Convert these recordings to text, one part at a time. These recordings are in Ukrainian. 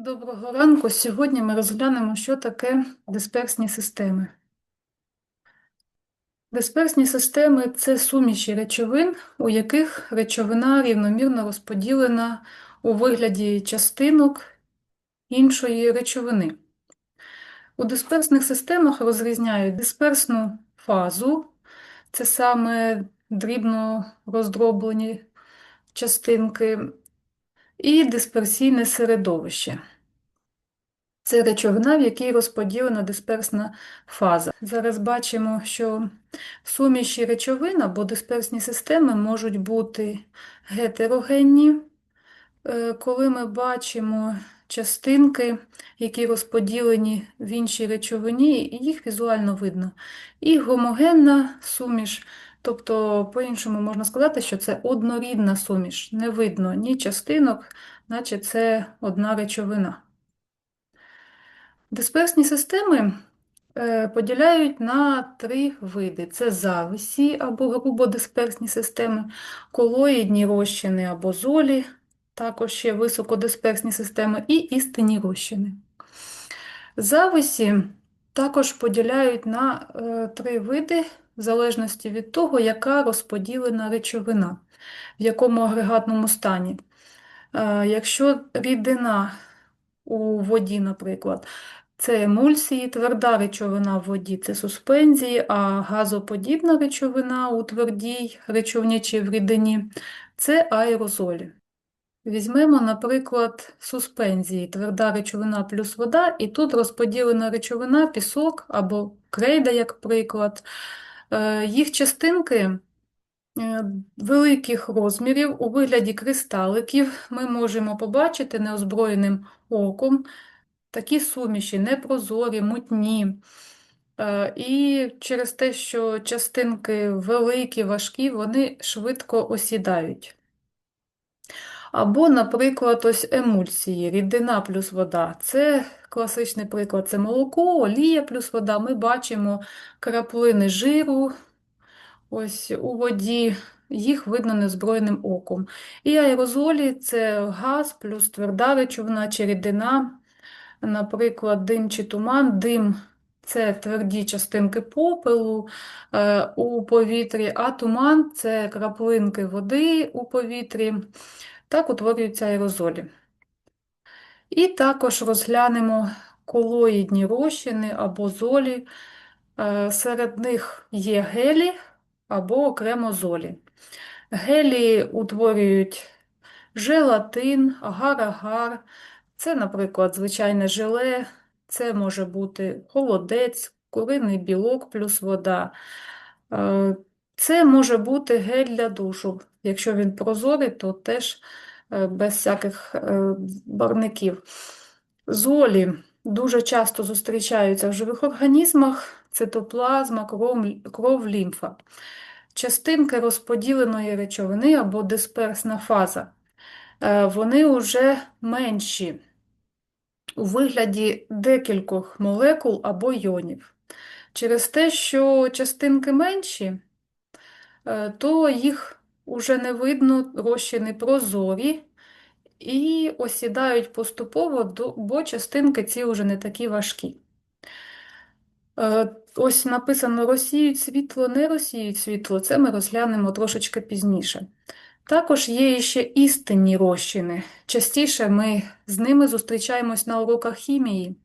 Доброго ранку. Сьогодні ми розглянемо, що таке дисперсні системи. Дисперсні системи це суміші речовин, у яких речовина рівномірно розподілена у вигляді частинок іншої речовини. У дисперсних системах розрізняють дисперсну фазу, це саме дрібно роздроблені частинки, і дисперсійне середовище. Це речовина, в якій розподілена дисперсна фаза. Зараз бачимо, що суміші речовин або дисперсні системи можуть бути гетерогенні, е, коли ми бачимо частинки, які розподілені в іншій речовині, і їх візуально видно. І гомогенна суміш, тобто, по-іншому можна сказати, що це однорідна суміш. Не видно ні частинок, наче це одна речовина. Дисперсні системи е, поділяють на три види: це зависі або грубодисперсні системи, колоїдні розчини або золі, також є високодисперсні системи, і істинні розчини. Зависі також поділяють на е, три види, в залежності від того, яка розподілена речовина, в якому агрегатному стані. Е, Якщо рідина у воді, наприклад, це емульсії, тверда речовина в воді це суспензії, а газоподібна речовина у твердій речовні чи в рідині це аерозолі. Візьмемо, наприклад, суспензії, тверда речовина плюс вода, і тут розподілена речовина, пісок або крейда, як приклад. Е, Їх частинки е, великих розмірів у вигляді кристаликів ми можемо побачити неозброєним оком. Такі суміші непрозорі, мутні. Е, І через те, що частинки великі, важкі, вони швидко осідають. Або, наприклад, ось емульсії, рідина плюс вода. Це класичний приклад це молоко, олія плюс вода. Ми бачимо краплини жиру ось у воді, їх видно незброєним оком. І аерозолі це газ плюс тверда речовина чи рідина, наприклад, дим чи туман. Дим це тверді частинки попелу е, у повітрі, а туман це краплинки води у повітрі. Так утворюються аерозолі. І також розглянемо колоїдні розчини або золі. Е, Серед них є гелі або окремо золі. Гелі утворюють желатин, агар-агар. Це, наприклад, звичайне желе, це може бути холодець, куриний білок плюс вода. Це може бути гель для душу. Якщо він прозорий, то теж е, без всяких е, барників. Золі дуже часто зустрічаються в живих організмах: цитоплазма, кров, кров лімфа. Частинки розподіленої речовини або дисперсна фаза. Е, Вони вже менші у вигляді декількох молекул або йонів. Через те, що частинки менші, то їх уже не видно, розчини прозорі і осідають поступово, бо частинки ці вже не такі важкі. Е, Ось написано розсіють світло, не розсіють світло, це ми розглянемо трошечки пізніше. Також є ще істинні розчини. Частіше ми з ними зустрічаємось на уроках хімії.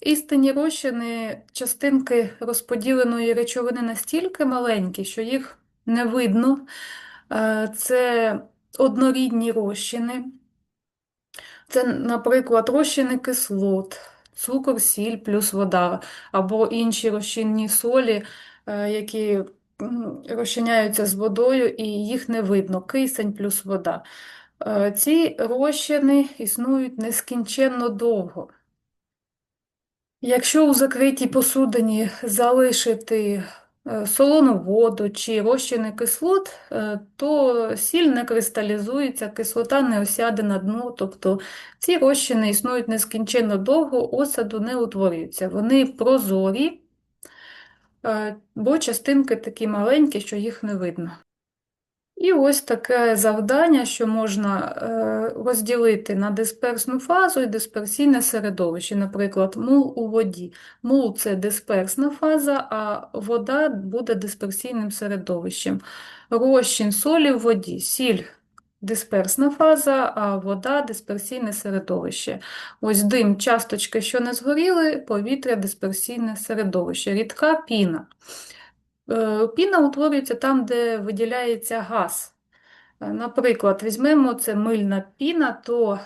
Істинні розчини, частинки розподіленої речовини настільки маленькі, що їх не видно. Е, Це однорідні розчини. Це, наприклад, розчини кислот, цукор, сіль плюс вода, або інші розчинні солі, е, які розчиняються з водою і їх не видно, кисень плюс вода. Е, Ці розчини існують нескінченно довго. Якщо у закритій посудині залишити солону воду чи розчини кислот, е, то сіль не кристалізується, кислота не осяде на дно, тобто ці розчини існують нескінченно довго, осаду не утворюються. Вони прозорі, е, бо частинки такі маленькі, що їх не видно. І ось таке завдання, що можна е, розділити на дисперсну фазу і дисперсійне середовище. Наприклад, мул у воді. Мул це дисперсна фаза, а вода буде дисперсійним середовищем. Розчин солі в воді. Сіль дисперсна фаза, а вода дисперсійне середовище. Ось дим, часточки, що не згоріли, повітря дисперсійне середовище. Рідка піна. Е, Піна утворюється там, де виділяється газ. Е, Наприклад, візьмемо це мильна піна, то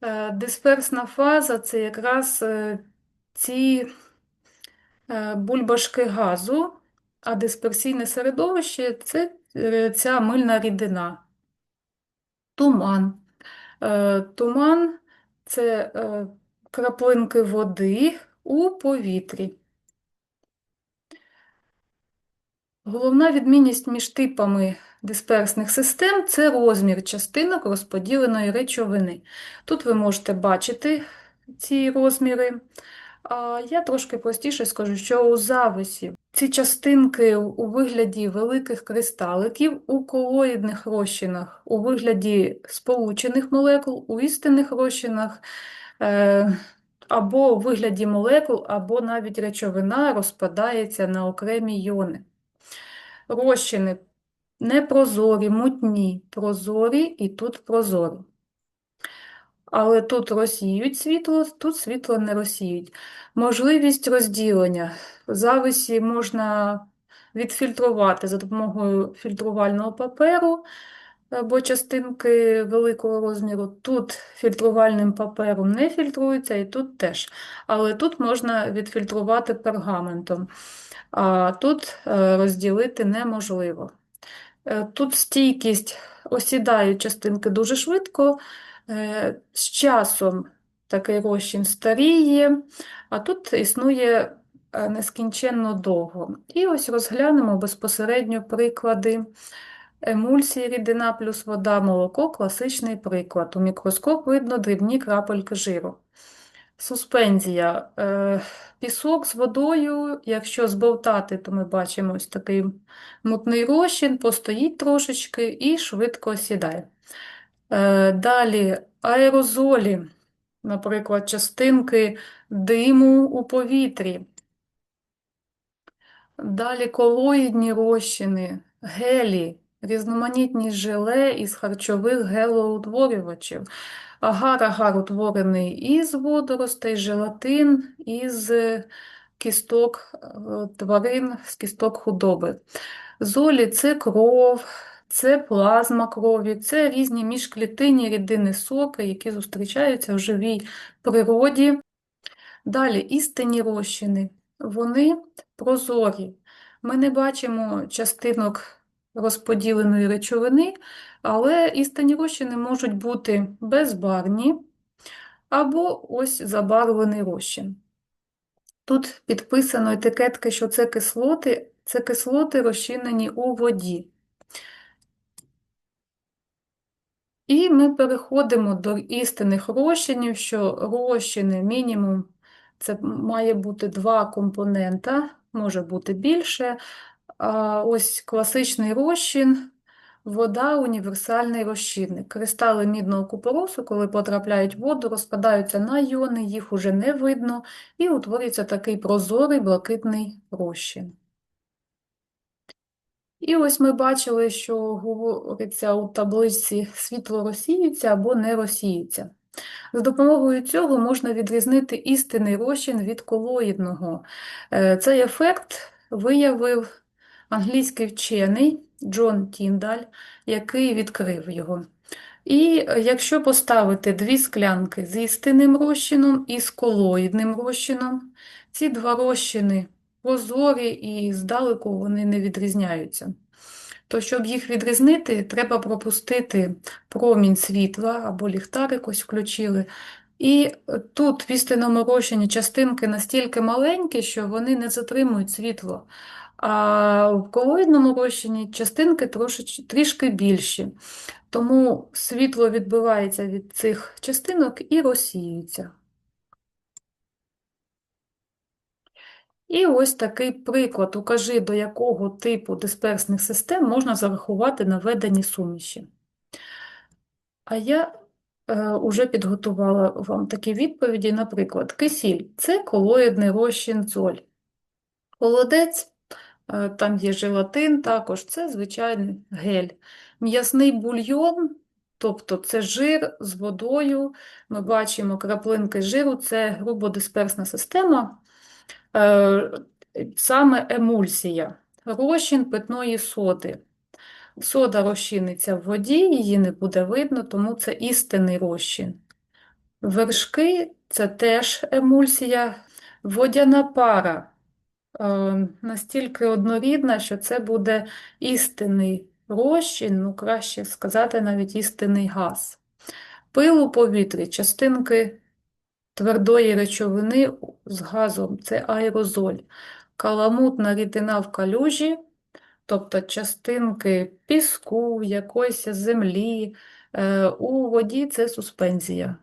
е, дисперсна фаза це якраз ці бульбашки газу, а дисперсійне середовище це ця мильна рідина. Туман. Туман це краплинки води у повітрі. Головна відмінність між типами дисперсних систем це розмір частинок розподіленої речовини. Тут ви можете бачити ці розміри. Я трошки простіше скажу, що у зависі ці частинки у вигляді великих кристаликів у колоїдних розчинах, у вигляді сполучених молекул, у істинних розчинах. е, Або у вигляді молекул, або навіть речовина розпадається на окремі йони. Розчини непрозорі, мутні, прозорі і тут прозорі. Але тут розсіюють світло, тут світло не розсіють. Можливість розділення. Зависі можна відфільтрувати за допомогою фільтрувального паперу або частинки великого розміру. Тут фільтрувальним папером не фільтрується, і тут теж. Але тут можна відфільтрувати пергаментом, тут е, розділити неможливо. Е, Тут стійкість осідають частинки дуже швидко, е, з часом такий розчин старіє, а тут існує нескінченно довго. І ось розглянемо безпосередньо приклади. Емульсії рідина плюс вода, молоко класичний приклад. У мікроскоп видно дрібні крапельки жиру. Суспензія. Е, Пісок з водою, якщо збовтати, то ми бачимо ось такий мутний розчин, постоїть трошечки і швидко осідає. Е, Далі аерозолі, наприклад, частинки диму у повітрі. Далі колоїдні розчини, гелі, різноманітні желе із харчових гелоутворювачів. Агар-агар утворений із водоростей, желатин із кісток е, тварин, з кісток худоби. Золі це кров, це плазма крові, це різні міжклітинні рідини соки, які зустрічаються в живій природі. Далі істинні розчини, вони прозорі. Ми не бачимо частинок розподіленої речовини, але істинні розчини можуть бути безбарвні або ось забарвлений розчин. Тут підписано етикетки, що це кислоти, це кислоти розчинені у воді. І ми переходимо до істинних розчинів, що розчини мінімум це має бути два компонента, може бути більше. Ось класичний розчин, вода універсальний розчинник. Кристали мідного купоросу, коли потрапляють в воду, розпадаються на йони, їх уже не видно, і утворюється такий прозорий блакитний розчин. І ось ми бачили, що говориться у таблиці світло розсіюється або не розсіюється. З допомогою цього можна відрізнити істинний розчин від колоїдного. Е, Цей ефект виявив англійський вчений Джон Тіндаль, який відкрив його. І е, якщо поставити дві склянки з істинним розчином і з колоїдним розчином, ці два розчини прозорі і здалеку вони не відрізняються. То, щоб їх відрізнити, треба пропустити промінь світла або ліхтарик ось включили. І тут в істинному розчині частинки настільки маленькі, що вони не затримують світло. А в колоїдному розчині частинки трошечки, трішки більші. Тому світло відбивається від цих частинок і розсіюється. І ось такий приклад. Укажи, до якого типу дисперсних систем можна зарахувати наведені суміші. А я е, уже підготувала вам такі відповіді. Наприклад, кисіль – це колоїдний розчин дзоль. Холодець, там є желатин також, це звичайний гель. М'ясний бульйон, тобто це жир з водою. Ми бачимо краплинки жиру, це грубодисперсна система, е, саме емульсія, розчин питної соди. Сода розчиниться в воді, її не буде видно, тому це істинний розчин. Вершки це теж емульсія. Водяна пара е, настільки однорідна, що це буде істинний розчин, ну краще сказати навіть істинний газ. Пил у повітрі, частинки твердої речовини з газом це аерозоль. Каламутна рідина в калюжі, тобто частинки піску, якоїсь землі, е, у воді це суспензія.